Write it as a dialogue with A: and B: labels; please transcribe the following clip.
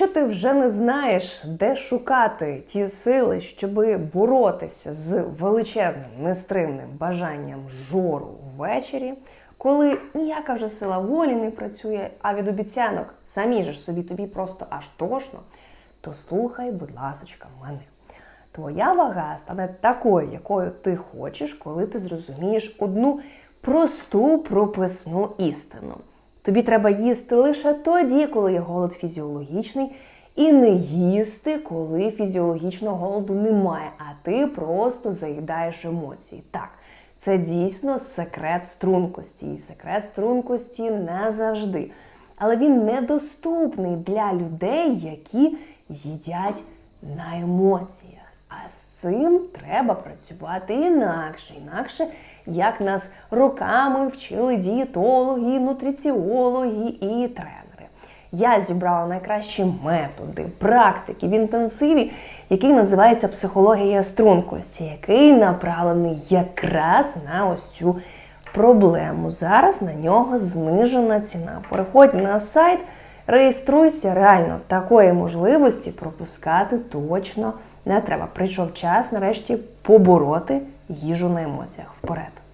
A: Якщо ти вже не знаєш, де шукати ті сили, щоб боротися з величезним нестримним бажанням жору ввечері, коли ніяка вже сила волі не працює, а від обіцянок самі ж собі тобі просто аж тошно, то слухай, будь ласочка, мене. Твоя вага стане такою, якою ти хочеш, коли ти зрозумієш одну просту прописну істину. Тобі треба їсти лише тоді, коли є голод фізіологічний, і не їсти, коли фізіологічного голоду немає, а ти просто заїдаєш емоції. Так, це дійсно секрет стрункості. І секрет стрункості не завжди. Але він недоступний для людей, які їдять на емоціях. З цим треба працювати інакше, інакше, як нас роками вчили дієтологи, нутриціологи і тренери. Я зібрала найкращі методи, практики в інтенсиві, який називається психологія стрункості, який направлений якраз на ось цю проблему. Зараз на нього знижена ціна. Переходь на сайт, реєструйся, реально такої можливості пропускати точно не треба. Прийшов час нарешті побороти їжу на емоціях. Вперед!